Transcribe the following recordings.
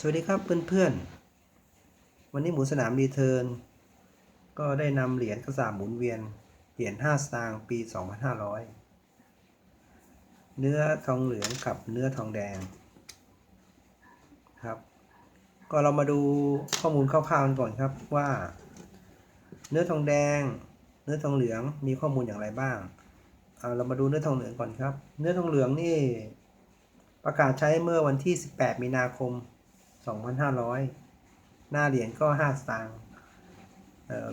สวัสดีครับเพื่อนๆ วันนี้หมูสนามรีเทิร์นก็ได้นำเหรียญกระสาบหมุนเวียน เหรียญ5สตางค์ปี 2500 เนื้อทองเหลืองกับเนื้อทองแดงครับ ก็เรามาดูข้อมูลคร่าวๆกันก่อนครับว่า เนื้อทองแดง เนื้อทองเหลืองมีข้อมูลอย่างไรบ้างเอาเรามาดูเนื้อทองเหลืองก่อนครับ เนื้อทองเหลืองนี่ประกาศใช้เมื่อวันที่ 18 มีนาคม 2,500 หน้าเหรียญก็ 5 สตางค์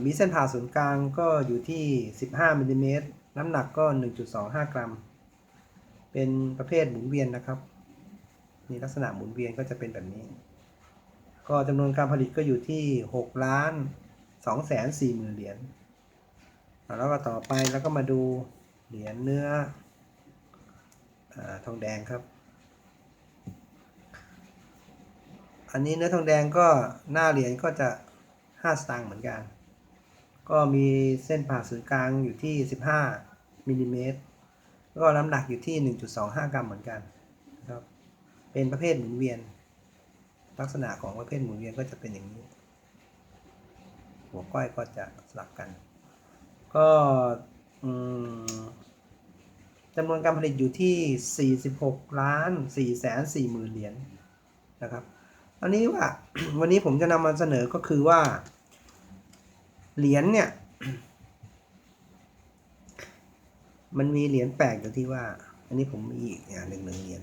มีเส้นผ่าศูนย์กลางก็อยู่ที่ 15มิลลิเมตรน้ำหนักก็ 1.25 กรัม เป็นประเภทหมุนเวียนนะครับนี่ลักษณะหมุนเวียนก็จะเป็นแบบนี้ ก็จำนวนการผลิตก็อยู่ที่6ล้าน2แสน4หมื่นเหรียญ แล้วก็ต่อไปแล้วก็มาดูเหรียญเนื้ออทองแดงครับ อันนี้เนื้อทองแดงก็หน้าเหรียญก็จะ5สตางค์เหมือนกัน ก็มีเส้นผ่าศูนย์กลางอยู่ที่15มิลลิเมตรก็น้ำหนักอยู่ที่1.25กรัมเหมือนกันนะครับ เป็นประเภทหมุนเวียน ลักษณะของประเภทหมุนเวียนก็จะเป็นอย่างนี้ หัวก้อยก็จะสลับกัน ก็จำนวนการผลิตอยู่ที่ 46 ล้าน4แสน4หมื่นเหรียญนะครับ อันนี้ว่าวันนี้ผมจะนำมาเสนอก็คือว่า เหรียญเนี่ย มันมีเหรียญแปลกอยู่ที่ว่า อันนี้ผมมีอีกอย่างหนึ่งหนึ่งเหรียญ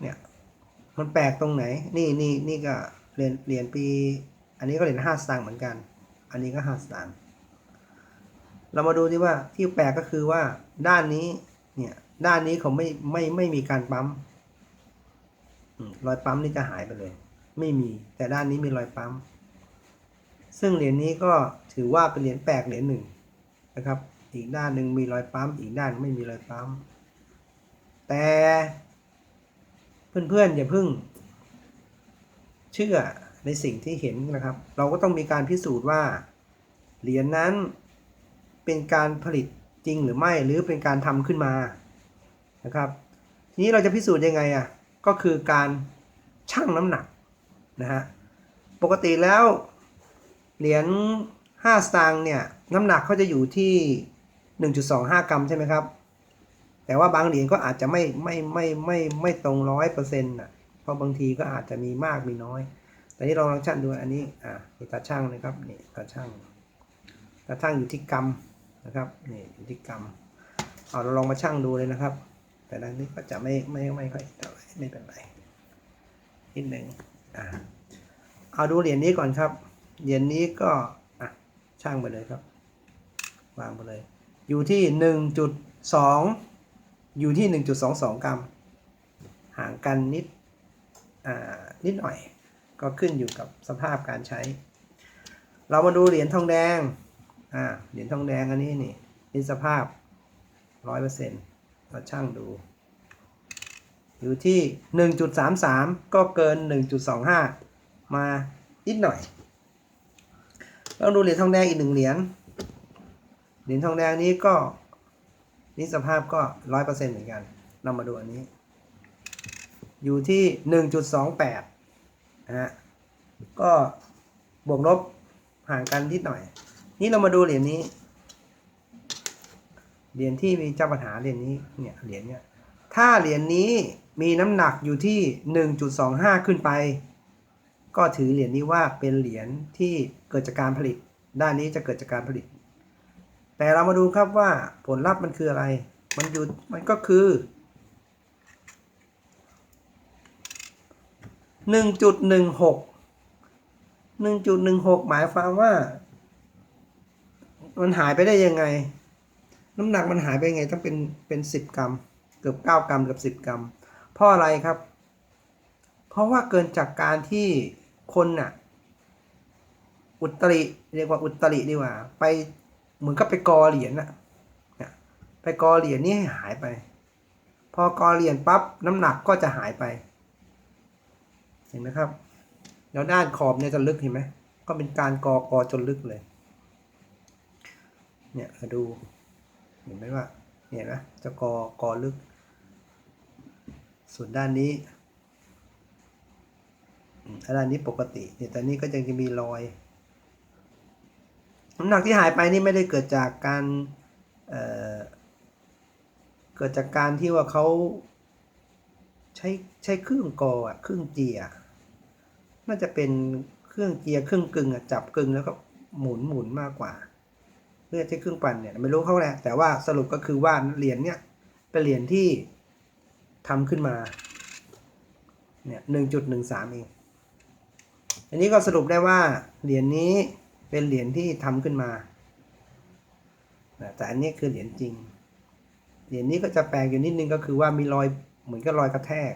เนี่ย มันแปลกตรงไหน นี่นี่นี่ก็เหรียญเหรียญปี อันนี้ก็เหรียญห้าสตางค์เหมือนกัน อันนี้ก็ห้าสตางค์เรามาดูที่ว่าที่แปลกก็คือว่าด้านนี้เนี่ยด้านนี้เขาไม่ไม่ไม่มีการปั๊มอืม รอยปั๊มนี่จะหายไปเลย ไม่มี แต่ด้านนี้มีรอยปั๊ม ซึ่งเหรียญนี้ก็ถือว่าเป็นเหรียญแปลกเหรียญหนึ่งนะครับ อีกด้านหนึ่งมีรอยปั๊ม อีกด้านไม่มีรอยปั๊ม แต่เพื่อนๆอย่าเพิ่ง เชื่อในสิ่งที่เห็นนะครับ เราก็ต้องมีการพิสูจน์ว่าเหรียญนั้นเป็นการผลิตจริงหรือไม่หรือเป็นการทำขึ้นมานะครับ ทีนี้เราจะพิสูจน์ยังไงอะ ก็คือการชั่งน้ำหนักนะฮะปกติแล้วเหรียญ5สตางค์เนี่ยน้ำหนักเขาจะอยู่ที่ 1.25 กรัมใช่ไหมครับ แต่ว่าบางเหรียญก็อาจจะไม่ไม่ไม่ไม่ไม่ตรงร้อยเปอร์เซ็นต์อะเพราะบางทีก็อาจจะมีมากมีน้อย แต่นี่เราลองชั่งดูอันนี้อ่านี่ตาช่างนะครับนี่ตาช่างตาช่างอยู่ที่กรัมนะครับนี่อยู่ที่กรัมเอาเราลองมาชั่งดูเลยนะครับ แต่ด้านนี้ก็จะไม่ไม่ไม่ค่อยเท่าไหร่ไม่เป็นไรนิดหนึ่งอ่าเอาดูเหรียญนี้ก่อนครับเหรียญนี้ก็อะช่างไปเลยครับ วางไปเลย อยู่ที่หนึ่งจุดสองอยู่ที่หนึ่งจุดสองสองกรัม ห่างกันนิดอ่านิดหน่อย ก็ขึ้นอยู่กับสภาพการใช้ เรามาดูเหรียญทองแดงอ่าเหรียญทองแดงอันนี้นี่นี่สภาพร้อยเปอร์เซ็นต์ เราช่างดู อยู่ที่ 1.33 ก็เกิน 1.25 มานิดหน่อยเราดูเหรียญทองแดงอีกหนึ่งเหรียญ เหรียญทองแดงนี้ก็นี่สภาพก็100%เหมือนกันเรามาดูอันนี้ อยู่ที่1.28นะฮะ ก็บวกลบห่างกันนิดหน่อย นี่เรามาดูเหรียญนี้ เหรียญที่มีเจ้าปัญหาเหรียญนี้เนี่ยเหรียญเนี่ยถ้าเหรียญนี้มีน้ำหนักอยู่ที่ 1.25 ขึ้นไป ก็ถือเหรียญนี้ว่าเป็นเหรียญที่เกิดจากการผลิต ด้านนี้จะเกิดจากการผลิต แต่เรามาดูครับว่าผลลัพธ์มันคืออะไร มันอยู่มันก็คือ 1.16 1.16 หมายความว่า มันหายไปได้ยังไง น้ำหนักมันหายไปไงต้องเป็นเป็นสิบกรัม เกือบเก้ากรัมกับสิบกรัม เพราะอะไรครับ เพราะว่าเกินจากการที่คนน่ะ อุตริเรียกว่าอุตริดีกว่า ไปเหมือนกับไปกอเหรียญน่ะไปกอเหรียญนี่ให้หายไป พอกอเหรียญปั๊บน้ำหนักก็จะหายไป เห็นไหมครับแล้วด้านขอบเนี่ยจะลึกเห็นไหมก็เป็นการกอกอจนลึกเลย เนี่ยมาดู เห็นไหมว่าเนี่ยนะจะกอกอลึก ส่วนด้านนี้อืมด้านนี้ปกติเนี่ยแต่นี้ก็ยังจะมีรอยน้ำหนักที่หายไปนี่ไม่ได้เกิดจากการเเกิดจากการที่ว่าเขาใช้ใช้เครื่องกออะเครื่องเจียน่าจะเป็นเครื่องเจียเครื่องกึ่งอะจับกึ่งแล้วก็หมุนหมุนมากกว่า เพื่อใช้เครื่องปั่นเนี่ยไม่รู้เขาแหละแต่ว่าสรุปก็คือว่าเหรียญเนี่ยเป็นเหรียญที่ทำขึ้นมาเนี่ยหนึ่งจุดหนึ่งสามเองอันนี้ก็สรุปได้ว่าเหรียญนี้เป็นเหรียญที่ทำขึ้นมาแต่อันนี้คือเหรียญจริง เหรียญนี้ก็จะแปลกอยู่นิดนึงก็คือว่ามีรอยเหมือนกับรอยกระแทก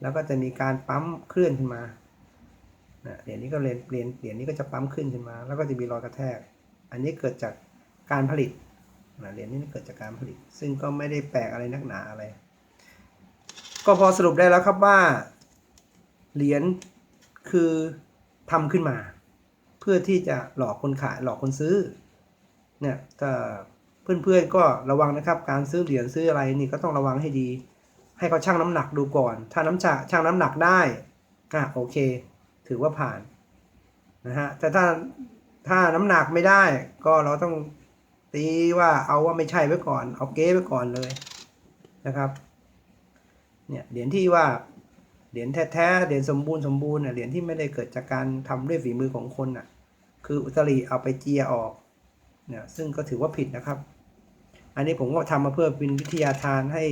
แล้วก็จะมีการปั๊มเคลื่อนขึ้นมาเหรียญนี้ก็เหรียญเหรียญเหรียญนี้ก็จะปั๊มขึ้นขึ้นมา แล้วก็จะมีรอยกระแทก อันนี้เกิดจากการผลิตเหรียญนี้เกิดจากการผลิต ซึ่งก็ไม่ได้แปลกอะไรนักหนาอะไร ก็พอสรุปได้แล้วครับว่า เหรียญคือทำขึ้นมา เพื่อที่จะหลอกคนขายหลอกคนซื้อเนี่ยถ้าเพื่อนๆก็ระวังนะครับ การซื้อเหรียญซื้ออะไรนี่ก็ต้องระวังให้ดี ให้เขาชั่งน้ำหนักดูก่อน ถ้าน้ำจะชั่งน้ำหนักได้อะโอเค ถือว่าผ่านนะฮะแต่ถ้า ถ้าน้ำหนักไม่ได้ ก็เราต้องตีว่าเอาว่าไม่ใช่ไว้ก่อน เอาเก๊ไว้ก่อนเลยนะครับ เนี่ยเหรียญที่ว่าเหรียญแท้ๆเหรียญสมบูรณ์สมบูรณ์เหรียญที่ไม่ได้เกิดจากการทำด้วยฝีมือของคนน่ะ คืออุตริเอาไปเจียออกเนี่ยซึ่งก็ถือว่าผิดนะครับ อันนี้ผมก็ทำมาเพื่อเป็นวิทยาทานให้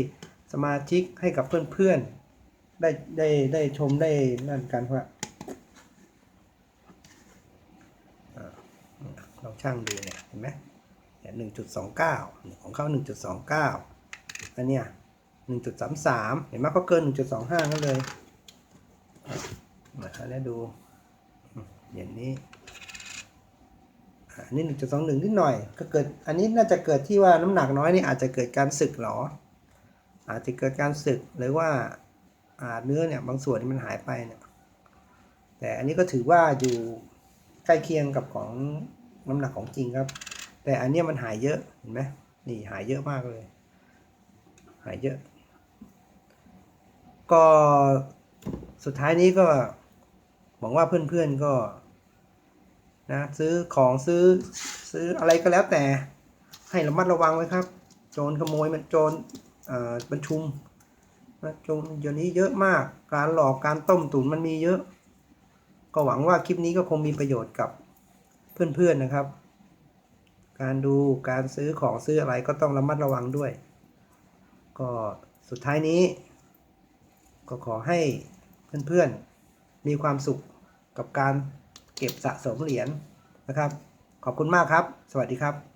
สมาชิกให้กับเพื่อนๆได้ได้ได้ชมได้นั่นกันว่าอ่า เราช่างดูเนี่ยเห็นไหมหนึ่งจุดสองเก้าของเขาหนึ่งจุดสองเก้าอันเนี้ยหนึ่งจุดสามสามเห็นไหมก็เกินหนึ่งจุดสองห้ากันเลยมาแล้วดูอย่างนี้อันนี้หนึ่งจุดสองหนึ่งนิดหน่อย ก็เกิด อันนี้น่าจะเกิดที่ว่าน้ำหนักน้อยนี่อาจจะเกิดการสึกหรอ อาจจะเกิดการสึกหรือว่าอ่าเนื้อเนี่ยบางส่วนที่มันหายไปเนี่ยแต่อันนี้ก็ถือว่าอยู่ใกล้เคียงกับของ น้ำหนักของจริงครับ แต่อันนี้มันหายเยอะเห็นไหมนี่หายเยอะมากเลย หายเยอะ ก็สุดท้ายนี้ก็หวังว่าเพื่อนๆก็นะซื้อของซื้อซื้ออะไรก็แล้วแต่ ให้ระมัดระวังไว้ครับ โจรขโมยมันโจรบัญชุมนะโจรเดี๋ยวนี้เยอะมากการหลอกการต้มตุ๋นมันมีเยอะ ก็หวังว่าคลิปนี้ก็คงมีประโยชน์กับ เพื่อนๆนะครับ การดูการซื้อของซื้ออะไรก็ต้องระมัดระวังด้วย ก็สุดท้ายนี้ ก็ขอให้เพื่อนๆมีความสุขกับการเก็บสะสมเหรียญนะครับ ขอบคุณมากครับ สวัสดีครับ